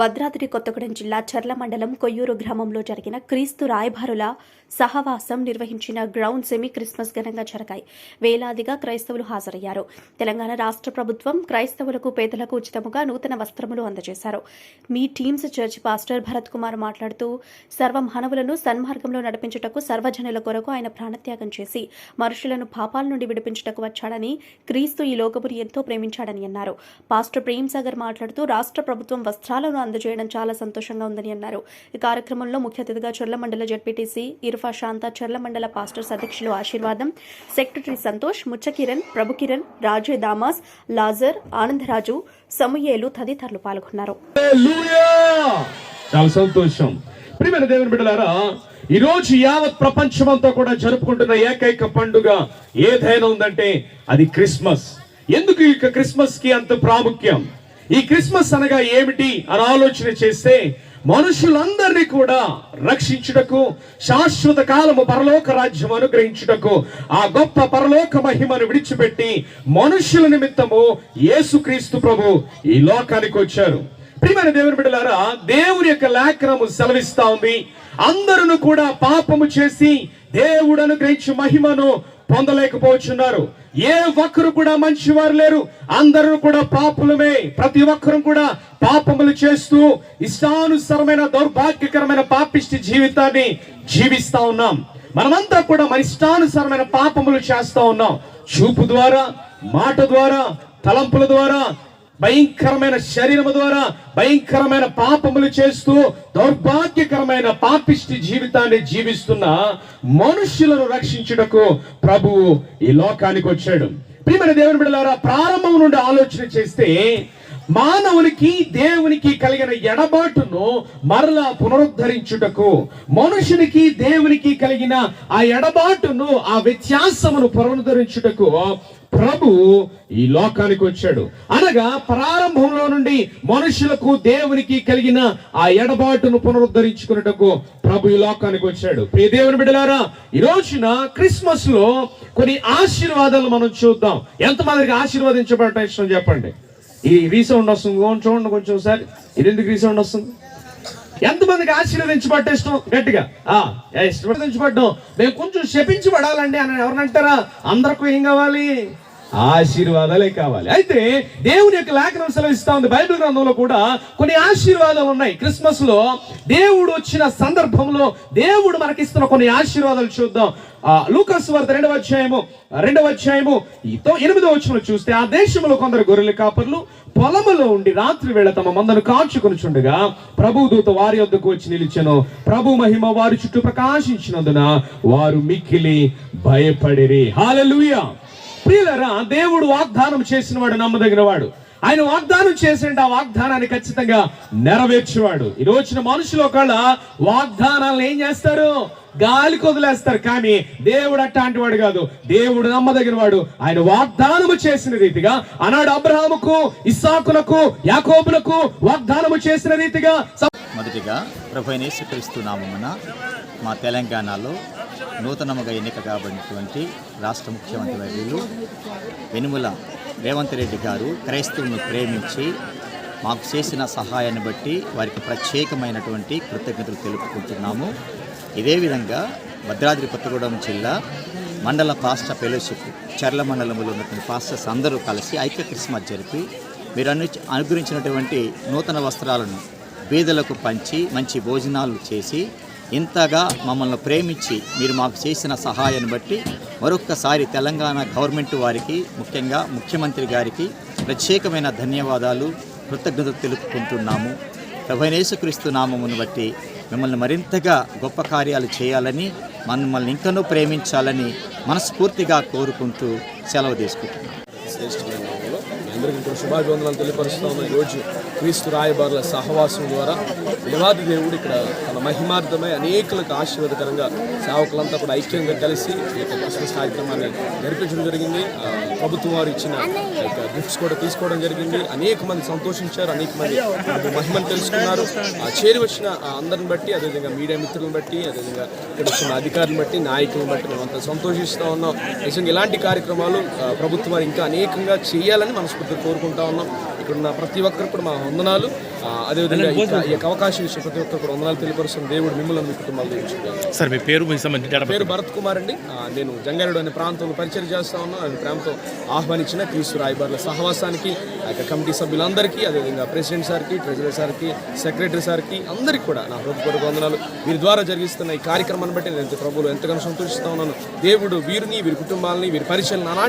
భద్రాద్రి కొత్తగూడెం జిల్లా చర్ల మండలం కొయ్యూరు గ్రామంలో జరిగిన క్రీస్తు రాయబారుల సహవాసం నిర్వహించిన గ్రౌండ్ సెమీ క్రిస్మస్ ఘనంగా జరిగాయి. వేలాదిగా క్రైస్తవులు హాజరయ్యారు. తెలంగాణ రాష్ట్ర ప్రభుత్వం క్రైస్తవులకు పేదలకు ఉచితముగా నూతన వస్త్రములు అందజేశారు. మీ teams church pastor Bharat Kumar మాట్లాడుతూ సర్వ మానవులను సన్మార్గంలో నడిపించుటకు సర్వజనుల కొరకు ఆయన ప్రాణత్యాగం చేసి మనుషులను పాపాల నుండి విడిపించుటకు వచ్చాడని క్రీస్తు ఈ లోకపురి ఎంతో ప్రేమించాడని అన్నారు. పాస్టర్ ప్రేమ్ సాగర్ మాట్లాడుతూ రాష్ట్ర ప్రభుత్వం వస్త్రాలను అందజేయడం చాలా సంతోషంగా ఉందని అన్నారు. ఈ కార్యక్రమంలో ముఖ్య అతిథిగా చర్ల మండల జడ్పీటీసీ ఇర్ఫా శాంత చర్ల మండల పాస్టర్స్ అధ్యక్షులు ఆశీర్వాదం సెక్రటరీ సంతోష్ ముచ్చకిరణ్ ప్రభుకిరణ్ రాజే దామాస్ లాజర్ ఆనందరాజు సమూయేలు తదితరులు పాల్గొన్నారు. చాలా సంతోషం. ప్రియమైన దేవుని బిడ్డలారా ఈ రోజు యావత్ ప్రపంచమంతా కూడా జరుపుకుంటున్న ఏకైక పండుగ ఏదైనా ఉందంటే అది క్రిస్మస్. ఎందుకు ఇక క్రిస్మస్కి అంత ప్రాముఖ్యం? ఈ క్రిస్మస్ అనగా ఏమిటి అని ఆలోచన చేస్తే మనుషులందరినీ కూడా రక్షించుటకు శాశ్వత కాలము పరలోక రాజ్యం అనుగ్రహించుటకు ఆ గొప్ప పరలోక మహిమను విడిచిపెట్టి మనుషుల నిమిత్తము యేసుక్రీస్తు ప్రభు ఈ లోకానికి వచ్చారు. ప్రియమైన దేవుని బిడ్డలారా దేవుని యొక్క లేఖనము సెలవిస్తా ఉంది. అందరూ కూడా పాపము చేసి దేవుడు అనుగ్రహించి మహిమను పొందలేకపోతున్నారు ఏ ఒక్కరు కూడా మంచివారు లేరు. అందరూ కూడా పాపులమే. ప్రతి ఒక్కరు కూడా పాపములు చేస్తూ ఇష్టానుసరమైన దౌర్భాగ్యకరమైన పాపిష్టి జీవితాన్ని జీవిస్తా ఉన్నాం. మనమంతా కూడా మన ఇష్టానుసరమైన పాపములు చేస్తా ఉన్నాం. చూపు ద్వారా మాట ద్వారా తలంపుల ద్వారా భయంకరమైన శరీరము ద్వారా భయంకరమైన పాపములు చేస్తూ దౌర్భాగ్యకరమైన పాపిష్టి జీవితాన్ని జీవిస్తున్న మనుష్యులను రక్షించుటకు ప్రభువు ఈ లోకానికి వచ్చాడు. ప్రియమైన దేవుని బిడ్డలారా ప్రారంభం నుండి ఆలోచన చేస్తే మానవునికి దేవునికి కలిగిన ఎడబాటును మరలా పునరుద్ధరించుటకు మనుషునికి దేవునికి కలిగిన ఆ ఎడబాటును ఆ వ్యత్యాసమును పునరుద్ధరించుటకు ప్రభు ఈ లోకానికి వచ్చాడు. అనగా ప్రారంభంలో నుండి మనుషులకు దేవునికి కలిగిన ఆ ఎడబాటును పునరుద్ధరించుకున్నటకు ప్రభు ఈ లోకానికి వచ్చాడు. ప్రియ దేవుని బిడ్డలారా ఈ రోజున క్రిస్మస్లో కొన్ని ఆశీర్వాదాలు మనం చూద్దాం. ఎంతమందికి ఆశీర్వదించబడటం ఇష్టం చెప్పండి? ఈ రీసౌండ్ వస్తుంది చూడండి కొంచెం ఒకసారి. ఇది ఎందుకు రీసౌండ్ వస్తుంది? ఎంతమందికి ఆశీర్వదించబడ్డ ఇష్టం? గట్టిగా. ఆ ఇష్టపడించబడ్డం మేము కొంచెం శపించబడాలండి అని ఎవరినంటారా అందరికీ ఏం కావాలి? ఆశీర్వాదాలే కావాలి. అయితే దేవుని యొక్క లేఖనం సెలవిస్తా ఉంది. బైబిల్ గ్రంథంలో కూడా కొన్ని ఆశీర్వాదాలు ఉన్నాయి. క్రిస్మస్లో దేవుడు వచ్చిన సందర్భంలో దేవుడు మనకిస్తున్న కొన్ని ఆశీర్వాదాలు చూద్దాం. ఆ లూకస్ వార్త రెండవ అధ్యాయము రెండవ అధ్యాయము ఈ తో- ఎనిమిదవ చూస్తే ఆ దేశంలో కొందరు గొర్రెల కాపర్లు పొలములో ఉండి రాత్రి వేళ తమ మందను కాచుకొనుచుండగా ప్రభు దూత వారి వద్దకు వచ్చి నిలిచెను. ప్రభు మహిమ వారి చుట్టూ ప్రకాశించినందున వారు మిక్కిలి భయపడిరి. హాలలుయా ప్రియులరా దేవుడు వాగ్దానం చేసిన వాడు నమ్మదగిన వాడు ఆయన వాగ్దానం చేసిన ఆ వాగ్దానాన్ని ఖచ్చితంగా నెరవేర్చేవాడు. ఈ రోజున మనుషులు ఒకళ్ళ వాగ్దానాలను ఏం చేస్తారు? గాలి కొదిలేస్తారు కానీ దేవుడు అట్లాంటి వాడు కాదు. దేవుడు నమ్మదగిన వాడు ఆయన వాగ్దానము చేసిన రీతిగా ఆనాడు అబ్రహాముకు ఇస్సాకులకు యాకోబులకు వాగ్దానము చేసిన రీతిగా మొదటిగా ప్రభు అయిన నామమున మా తెలంగాణలో నూతనముగా ఎన్నిక కాబడినటువంటి రాష్ట్ర ముఖ్యమంత్రి వర్యులు వెనుముల రేవంత్ రెడ్డి గారు క్రైస్తవులను ప్రేమించి మాకు చేసిన సహాయాన్ని బట్టి వారికి ప్రత్యేకమైనటువంటి కృతజ్ఞతలు తెలుపుకుంటున్నాము. ఇదే విధంగా భద్రాద్రి కొత్తగూడెం జిల్లా మండల పాస్టర్ ఫెలోషిప్ చర్ల మండలంలో ఉన్నటువంటి పాస్టర్స్ అందరూ కలిసి ఐక్య క్రిస్మస్ జరిపి మీరు అను అనుగ్రహించినటువంటి నూతన వస్త్రాలను బీదలకు పంచి మంచి భోజనాలు చేసి ఇంతగా మమ్మల్ని ప్రేమించి మీరు మాకు చేసిన సహాయాన్ని బట్టి మరొక్కసారి తెలంగాణ గవర్నమెంట్ వారికి ముఖ్యంగా ముఖ్యమంత్రి గారికి ప్రత్యేకమైన ధన్యవాదాలు కృతజ్ఞతలు తెలుపుకుంటున్నాము. ప్రభనేసుక్రీస్తు నామమును బట్టి మిమ్మల్ని మరింతగా గొప్ప కార్యాలు చేయాలని మమ్మల్ని ఇంకనూ ప్రేమించాలని మనస్ఫూర్తిగా కోరుకుంటూ సెలవు తీసుకుంటున్నాం. అందరికీ శుభాభివందనాలు తెలియపరుస్తున్నాము ఈరోజు క్రీస్తు రాయబారుల సహవాసం ద్వారా దేవాది దేవుడు ఇక్కడ తన మహిమార్థమై అనేకులకు ఆశీర్వాదకరంగా సేవకులంతా కూడా ఐక్యంగా కలిసి ఈ యొక్క క్రిస్మస్ కార్యక్రమాన్ని జరిపించడం జరిగింది. ప్రభుత్వం వారు ఇచ్చిన యొక్క గిఫ్ట్స్ కూడా తీసుకోవడం జరిగింది. అనేక మంది సంతోషించారు అనేక మంది మహిమను తెలుసుకున్నారు. ఆ చేరి వచ్చిన అందరిని బట్టి అదేవిధంగా మీడియా మిత్రులను బట్టి అదేవిధంగా ఇక్కడ వచ్చిన అధికారులను బట్టి నాయకులను బట్టి మేమంతా సంతోషిస్తూ ఉన్నాం. నిజంగా ఇలాంటి కార్యక్రమాలు ప్రభుత్వం వారు ఇంకా అనేకంగా చేయాలని మనస్ఫూర్తిగా కోరుకుంటా ఉన్నాం. ఇక్కడున్న ప్రతి ఒక్కరికి కూడా మా వందనాలు. అదేవిధంగా ఈ యొక్క అవకాశం ఇచ్చే ప్రతి ఒక్కరు కూడా వందనాలు తెలియపరుస్తున్న దేవుడు మిమ్మల్ని మీ కుటుంబాలు దీవించుకోవాలి సార్ మీ పేరు పేరు భరత్ కుమార్ అండి. నేను జంగారెడ్డి అనే ప్రాంతంలో పరిచయం చేస్తా ఉన్నాను ఆయన ప్రేమతో ఆహ్వానించిన క్రీస్తు రాయబార్ల సహవాసానికి ఆ యొక్క కమిటీ సభ్యులందరికీ అదేవిధంగా ప్రెసిడెంట్ సార్కి ట్రెజరర్ సార్కి సెక్రటరీ సార్కి అందరికీ కూడా నా హృదయపూర్వక వందనాలు. వీరి ద్వారా జరిగిస్తున్న ఈ కార్యక్రమాన్ని బట్టి నేను ప్రభువులు ఎంతగానో సంతోషిస్తా ఉన్నాను. దేవుడు వీరిని వీరి కుటుంబాలని వీరి పరిచయం